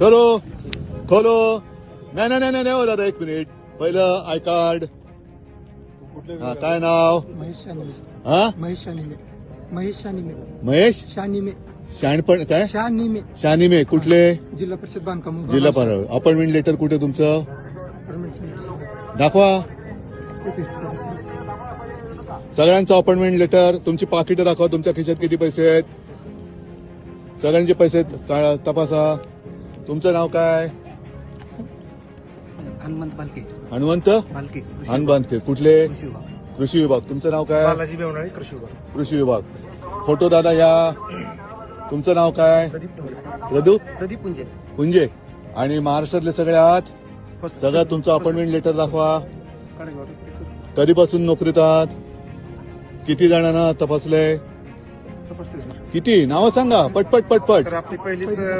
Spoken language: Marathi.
करो खोलो. नाही नाही नाही नाही हो दादा एक मिनिट. पहिलं आय कार्ड. हा काय नाव? महेश शानिमे. हा? महेश शानिमे. महेश शानिमे. महेश? शानिमे. शाणपण काय? शानिमे. शानिमे कुठले? जिल्हा परिषद बांधकाम जिल्हा पार अपॉइंटमेंट लेटर कुठे तुमचं? दाखवा. सगळ्यांचं अपॉइंटमेंट लेटर. तुमची पाकिटं दाखवा. तुमच्या खिशात किती पैसे आहेत? सगळ्यांचे पैसे तपासा. तुमचं नाव काय? हनुमंत बालके हनुमंत? बालके हनबांधके कुठले? कृषी विभाग. कृषी विभाग. तुमचं नाव काय? बालाजी बेवणाळे कृषी विभाग. कृषी विभाग. फोटो दादा या. तुमचं नाव काय? प्रदीप पुंजे. प्रदू? प्रदीप पुंजे. पुंजे. आणि महाराष्ट्रातले सगळे आहात? सगळं तुमचं अपॉइंटमेंट लेटर दाखवा. कधीपासून नोकरीत आहात? किती जणांना तपासलंय? किती? नावं सांगा. पटपट पटपट सर आपली पहिलीच